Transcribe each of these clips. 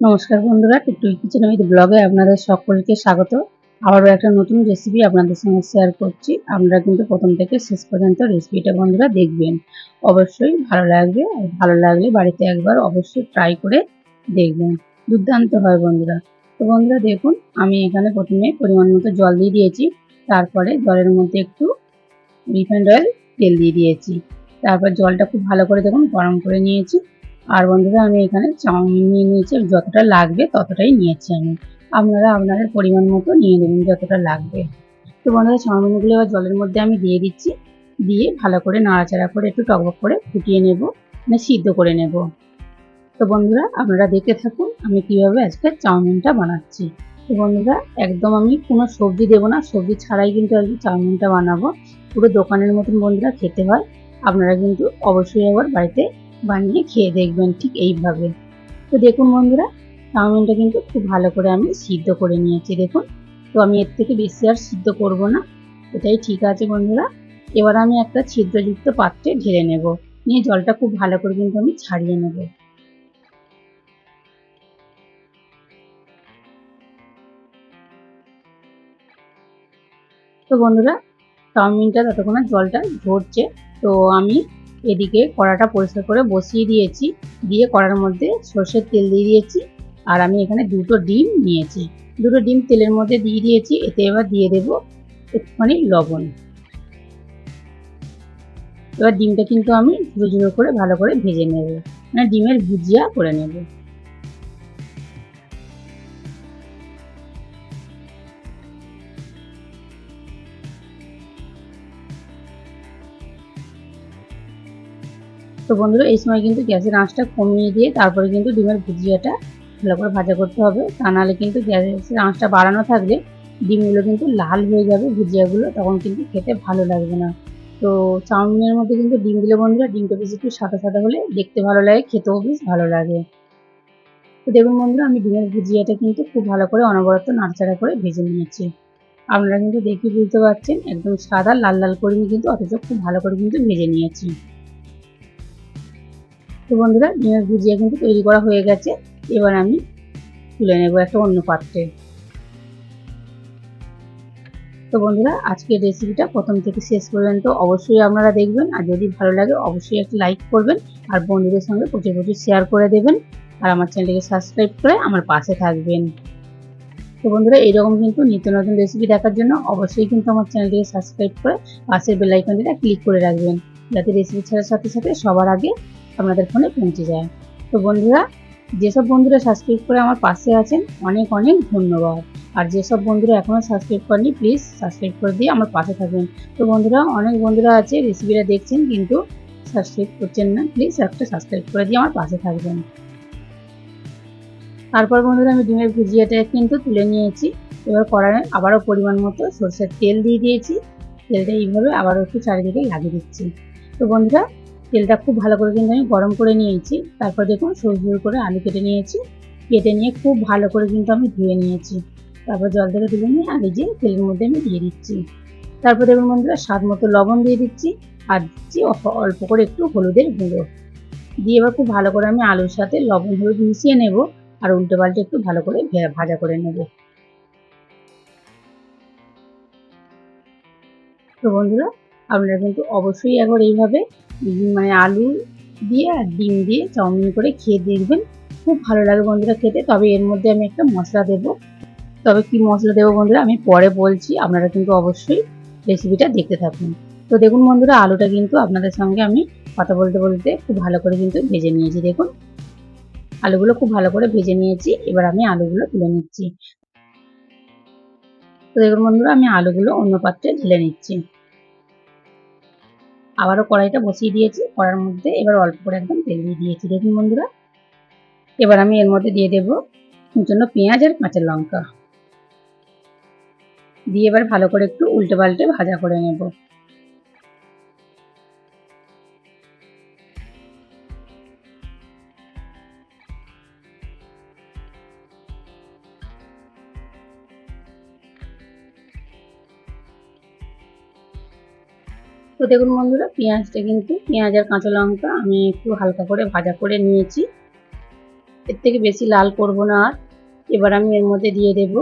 নমস্কার বন্ধুরা টুকটুক কিচেন উইথ ব্লগে আপনাদের সকলকে স্বাগত। আবারও একটা নতুন রেসিপি আপনাদের সঙ্গে শেয়ার করছি। আপনারা কিন্তু প্রথম থেকে শেষ পর্যন্ত রেসিপিটা বন্ধুরা দেখবেন। অবশ্যই ভালো লাগবে, আর ভালো লাগলে বাড়িতে একবার অবশ্যই ট্রাই করে দেখবেন। দুর্দান্ত হয় বন্ধুরা। তো বন্ধুরা দেখুন, আমি এখানে প্রথমে পরিমাণ মতো জল দিয়ে দিয়েছি। তারপরে জলের মধ্যে একটু রিফাইন্ড অয়েল তেল দিয়ে দিয়েছি। তারপর জলটা খুব ভালো করে দেখুন, গরম করে নিয়েছি। আর বন্ধুরা, আমি এখানে চাউমিন নিয়ে নিয়েছি। যতটা লাগবে ততটাই নিয়েছি আমি। আপনারা আপনাদের পরিমাণ মতো নিয়ে নেবেন যতটা লাগবে। তো বন্ধুরা, চাউমিনগুলো এবার জলের মধ্যে আমি দিয়ে দিচ্ছি। দিয়ে ভালো করে নাড়াচাড়া করে একটু টকবক করে ফুটিয়ে নেব মানে সিদ্ধ করে নেব। তো বন্ধুরা, আপনারা দেখতে থাকুন আমি কীভাবে আজকে চাউমিনটা বানাচ্ছি। তো বন্ধুরা, একদম আমি কোনো সবজি দেবো না। সবজি ছাড়াই কিন্তু আজকে চাউমিনটা বানাবো। পুরো দোকানের মতন বন্ধুরা খেতে হয়। আপনারা কিন্তু অবশ্যই একবার বাড়িতে বানিয়ে খেয়ে দেখবেন ঠিক এইভাবে। তো দেখুন বন্ধুরা, চাউমিনটা কিন্তু খুব ভালো করে আমি সিদ্ধ করে নিয়েছি, দেখুন। তো আমি এর থেকে বেশি আর সিদ্ধ করব না। এটাই ঠিক আছে বন্ধুরা। এবার আমি একটা ছিদ্রযুক্ত পাত্রে ঢেলে নেব। নিয়ে জলটা খুব ভালো করে কিন্তু আমি ছাড়িয়ে নেব। তো বন্ধুরা, চাউমিনটা ততক্ষণ জলটা ঝরছে। তো আমি এদিকে কড়াটা পরিষ্কার করে বসিয়ে দিয়েছি। দিয়ে কড়ার মধ্যে সর্ষের তেল দিয়ে দিয়েছি আর আমি এখানে দুটো ডিম নিয়েছি। দুটো ডিম তেলের মধ্যে দিয়ে দিয়েছি। এতে এবার দিয়ে দেব একটুখানি লবণ। এবার ডিমটা কিন্তু আমি ঝুড়ো করে ভালো করে ভেজে নেব। মানে ডিমের ভুজিয়া করে নেব। তো বন্ধুরা, এই সময় কিন্তু গ্যাসের আঁচটা কমিয়ে দিয়ে তারপরে কিন্তু ডিমের ভুজিয়াটা ভালো করে ভাজা করতে হবে। তা নাহলে কিন্তু গ্যাসের আঁচটা বাড়ানো থাকলে ডিমগুলো কিন্তু লাল হয়ে যাবে ভুজিয়াগুলো, তখন কিন্তু খেতে ভালো লাগবে না। তো চাউমিনের মধ্যে কিন্তু ডিম দিলে বন্ধুরা, ডিমটা বেশি একটু সাদা সাদা হলে দেখতে ভালো লাগে, খেতেও বেশ ভালো লাগে। তো দেখুন বন্ধুরা, আমি ডিমের ভুজিয়াটা কিন্তু খুব ভালো করে অনবরত নাড়াচাড়া করে ভেজে নিয়েছি। আপনারা কিন্তু দেখে বুঝতে পারছেন, একদম সাদা লাল লাল করিনি কিন্তু অথচ খুব ভালো করে কিন্তু ভেজে নিয়েছি। তো বন্ধুরা ডিমের ভুজিয়া কিন্তু তৈরি করা হয়ে গেছে। এবার আমি তুলে নেব একটা অন্য পাত্রে। তো বন্ধুরা, আজকের রেসিপিটা প্রথম থেকে শেষ পর্যন্ত অবশ্যই আপনারা দেখবেন। আর যদি ভালো লাগে, অবশ্যই একটা লাইক করবেন আর বন্ধুদের সঙ্গে প্রচুর প্রচুর শেয়ার করে দেবেন। আর আমার চ্যানেলটিকে সাবস্ক্রাইব করে আমার পাশে থাকবেন। তো বন্ধুরা, এইরকম কিন্তু নিত্য নতুন রেসিপি দেখার জন্য অবশ্যই কিন্তু আমার চ্যানেলটিকে সাবস্ক্রাইব করে পাশের বেলাইকনটিটা ক্লিক করে রাখবেন। যাতে রেসিপি ছাড়ার সাথে সাথে সবার আগে আপনাদের ফোনে পৌঁছে যায়। তো বন্ধুরা, যেসব বন্ধুরা সাবস্ক্রাইব করে আমার পাশে আছেন, অনেক অনেক ধন্যবাদ। আর যেসব বন্ধুরা এখনও সাবস্ক্রাইব করেনি প্লিজ সাবস্ক্রাইব করে দিয়ে আমার পাশে থাকবেন। তো বন্ধুরা, অনেক বন্ধুরা আছে রেসিপিটা দেখছেন, কিন্তু সাবস্ক্রাইব করছেন না প্লিজ একটা সাবস্ক্রাইব করে দিয়ে আমার পাশে থাকবেন। তারপর বন্ধুরা, আমি ডিমের ভুজিয়াটা কিন্তু তুলে নিয়েছি। এবার কড়াই আবারও পরিমাণ মতো সরষের তেল দিয়ে দিয়েছি। তেলটা এইভাবে আবারও একটু চারিদিকে লাগিয়ে দিচ্ছি। তো বন্ধুরা তেলটা খুব ভালো করে কিন্তু আমি গরম করে নিয়েছি। তারপর দেখুন সরু সরু করে আলু কেটে নিয়েছি। কেটে নিয়ে খুব ভালো করে কিন্তু আমি ধুয়ে নিয়েছি। তারপর জল থেকে তুলে নিয়ে আর যে তেলের মধ্যে আমি দিয়ে দিচ্ছি। তারপর দেখুন বন্ধুরা, স্বাদ মতো লবণ দিয়ে দিচ্ছি আর দিচ্ছি অল্প করে একটু হলুদের গুঁড়ো। দিয়ে এবার খুব ভালো করে আমি আলুর সাথে লবণ, হলুদ মিশিয়ে নেব আর উল্টে পাল্টে একটু ভালো করে ভাজা করে নেব। তো বন্ধুরা, আপনারা কিন্তু অবশ্যই একবার এইভাবে মানে আলু দিয়ে আর ডিম দিয়ে চাউমিন করে খেয়ে দেখবেন। খুব ভালো লাগে বন্ধুরা খেতে। তবে এর মধ্যে আমি একটা মশলা দেব। তবে কি মশলা দেবো বন্ধুরা, আমি পরে বলছি। আপনারা কিন্তু অবশ্যই রেসিপিটা দেখতে থাকুন। তো দেখুন বন্ধুরা, আলুটা কিন্তু আপনাদের সঙ্গে আমি কথা বলতে বলতে খুব ভালো করে কিন্তু ভেজে নিয়েছি। দেখুন, আলুগুলো খুব ভালো করে ভেজে নিয়েছি। এবার আমি আলুগুলো তুলে নিচ্ছি। তো দেখুন বন্ধুরা, আমি আলুগুলো অন্য পাত্রে ঢেলে নিচ্ছি। আবারও কড়াইটা বসিয়ে দিয়েছি। কড়ার মধ্যে এবার অল্প করে একদম তেল দিয়ে দিয়েছি। দেখুন বন্ধুরা, এবার আমি এর মধ্যে দিয়ে দেবো জন্য পেঁয়াজ আর কাঁচা লঙ্কা। দিয়ে এবার ভালো করে একটু উল্টে পাল্টে ভাজা করে নেব। তো দেখুন বন্ধুরা, পেঁয়াজটা কিন্তু পেঁয়াজ আর কাঁচা লঙ্কা আমি একটু হালকা করে ভাজা করে নিয়েছি। এর থেকে বেশি লাল করব না আর। এবার আমি এর মধ্যে দিয়ে দেব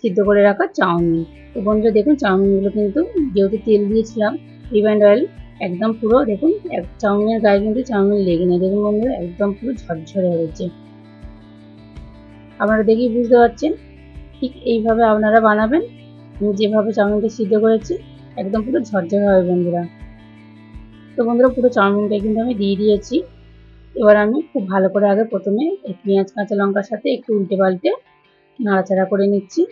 সিদ্ধ করে রাখা চাউমিন। তো বন্ধুরা, দেখুন চাউমিনগুলো কিন্তু যেহেতু তেল দিয়েছিলাম, রিফাইন্ড অয়েল, একদম পুরো দেখুন, এক চাউমিনের গায়ে কিন্তু চাউমিন লেগে নেই। দেখুন বন্ধুরা, একদম পুরো ঝরঝরে হয়েছে আপনারা দেখেই বুঝতে পারছেন, ঠিক এইভাবে আপনারা বানাবেন। আমি যেভাবে চাউমিনটা সিদ্ধ করেছি একদম পুরো ঝরঝরে হবে বন্ধুরা। তো বন্ধুরা, পুরো চাউমিনটা কিন্তু আমি দিয়ে দিয়েছি। এবার আমি খুব ভালো করে আগে প্রথমে পেঁয়াজ, কাঁচা লঙ্কার সাথে একটু উল্টে পাল্টে নাড়াচাড়া করে নিচ্ছি।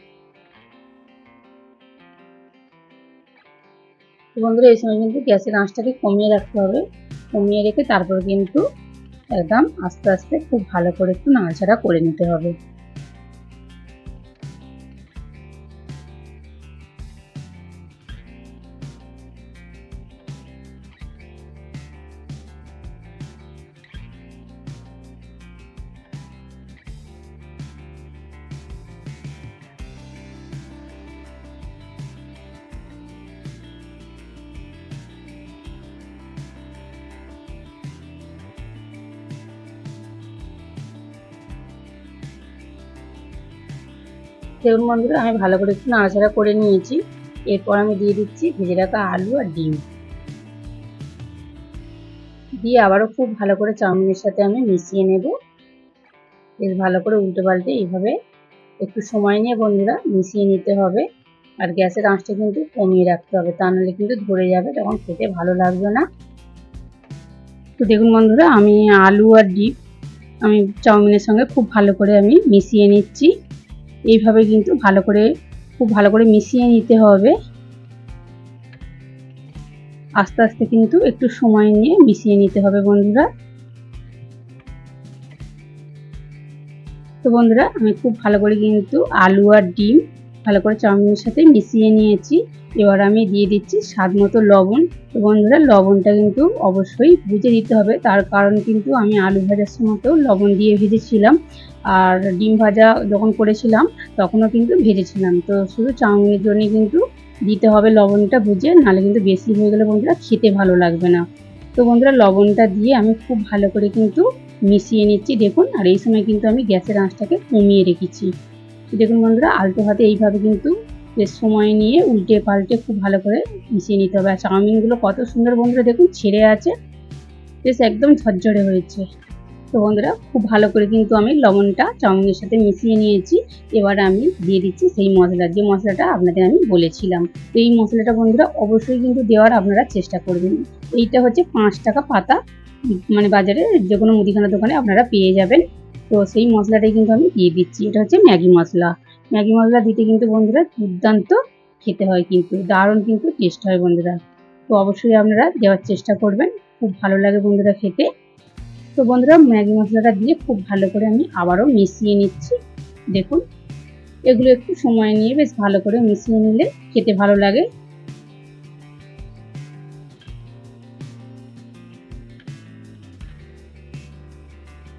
বন্ধুরা, এই সময় কিন্তু গ্যাসের আঁচটাকে কমিয়ে রাখতে হবে। কমিয়ে রেখে তারপর কিন্তু একদম আস্তে আস্তে খুব ভালো করে একটু নাড়াচাড়া করে নিতে হবে। দেখুন বন্ধুরা আমি ভালো করে একটু নাড়াচাড়া করে নিয়েছি। এরপর আমি দিয়ে দিচ্ছি ভেজে রাখা আলু আর ডিম। দিয়ে আবারও খুব ভালো করে চাউমিনের সাথে আমি মিশিয়ে নেব। বেশ ভালো করে উল্টে পাল্টে এইভাবে একটু সময় নিয়ে বন্ধুরা মিশিয়ে নিতে হবে। আর গ্যাসের আঁচটা কিন্তু কমিয়ে রাখতে হবে, তা নাহলে কিন্তু ধরে যাবে, তখন খেতে ভালো লাগবে না। তো দেখুন বন্ধুরা, আমি আলু আর ডিম আমি চাউমিনের সঙ্গে খুব ভালো করে আমি মিশিয়ে নিচ্ছি। এইভাবে কিন্তু ভালো করে, খুব ভালো করে মিশিয়ে নিতে হবে। আস্তে আস্তে কিন্তু একটু সময় নিয়ে মিশিয়ে নিতে হবে বন্ধুরা। তো বন্ধুরা, আমি খুব ভালো করে কিন্তু আলু আর ডিম ভালো করে চাউমিনের সাথে মিশিয়ে নিয়েছি। এবার আমি দিয়ে দিচ্ছি স্বাদ মতো লবণ। তো বন্ধুরা, লবণটা কিন্তু অবশ্যই বুঝে দিতে হবে। তার কারণ কিন্তু আমি আলু ভাজার সময়তেও লবণ দিয়ে ভেজেছিলাম। আর ডিম ভাজা যখন করেছিলাম, তখনও কিন্তু ভেজেছিলাম। তো শুধু চাউমিনের জন্য কিন্তু দিতে হবে লবণটা বুঝে নাহলে কিন্তু বেশি হয়ে গেলে বন্ধুরা খেতে ভালো লাগবে না। তো বন্ধুরা, লবণটা দিয়ে আমি খুব ভালো করে কিন্তু মিশিয়ে নিচ্ছি। দেখুন, আর এই সময় কিন্তু আমি গ্যাসের আঁচটাকে কমিয়ে রেখেছি। দেখুন বন্ধুরা, আলতো হাতে এইভাবে কিন্তু বেশ সময় নিয়ে উল্টে পাল্টে খুব ভালো করে মিশিয়ে নিতে হবে। আর চাউমিনগুলো কত সুন্দর বন্ধুরা, দেখুন ছেড়ে আছে, বেশ একদম ঝরঝরে হয়েছে। তো বন্ধুরা, খুব ভালো করে কিন্তু আমি লবণটা চাউমিনের সাথে মিশিয়ে নিয়েছি। এবার আমি দিয়ে দিচ্ছি সেই মশলা। যে মশলাটা আপনাদের আমি বলেছিলাম। তো এই মশলাটা বন্ধুরা, অবশ্যই কিন্তু দেওয়ার আপনারা চেষ্টা করবেন। এইটা হচ্ছে পাঁচ টাকা পাতা। মানে বাজারে যে কোনো মুদিখানা দোকানে আপনারা পেয়ে যাবেন। তো সেই মশলাটাই কিন্তু আমি দিয়ে দিচ্ছি। এটা হচ্ছে ম্যাগি মশলা। ম্যাগি মশলা দিতে কিন্তু বন্ধুরা দুর্দান্ত খেতে হয় কিন্তু। দারুণ কিন্তু টেস্ট হয় বন্ধুরা। তো অবশ্যই আপনারা দেওয়ার চেষ্টা করবেন। খুব ভালো লাগে বন্ধুরা খেতে। তো বন্ধুরা, ম্যাগি মশলাটা দিয়ে খুব ভালো করে আমি আবারও মিশিয়ে নিচ্ছি। দেখুন, এগুলো একটু সময় নিয়ে বেশ ভালো করে মিশিয়ে নিলে খেতে ভালো লাগে।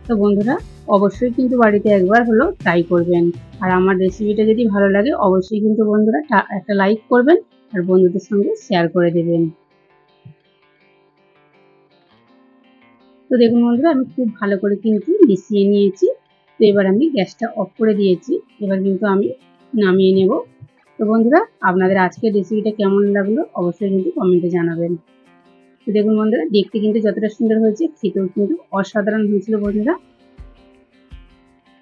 তো বন্ধুরা, অবশ্যই কিন্তু বাড়িতে একবার হলো ট্রাই করবেন। আর আমার রেসিপিটা যদি ভালো লাগে, অবশ্যই কিন্তু বন্ধুরা একটা লাইক করবেন আর বন্ধুদের সঙ্গে শেয়ার করে দেবেন। তো দেখুন বন্ধুরা, আমি খুব ভালো করে কিন্তু মিশিয়ে নিয়েছি। তো এবার আমি গ্যাসটা অফ করে দিয়েছি। এবার কিন্তু আমি নামিয়ে নেব। তো বন্ধুরা, আপনাদের আজকের রেসিপিটা কেমন লাগল অবশ্যই কিন্তু কমেন্টে জানাবেন। তো দেখুন বন্ধুরা, দেখতে কিন্তু যতটা সুন্দর হয়েছে, খেতেও কিন্তু অসাধারণ হয়েছিল বন্ধুরা।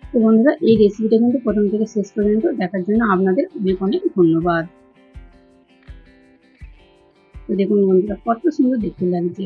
তো বন্ধুরা, এই রেসিপিটা কিন্তু প্রথম থেকে শেষ পর্যন্ত দেখার জন্য আপনাদের অনেক অনেক ধন্যবাদ। তো দেখুন বন্ধুরা, কত সুন্দর দেখতে লাগছে।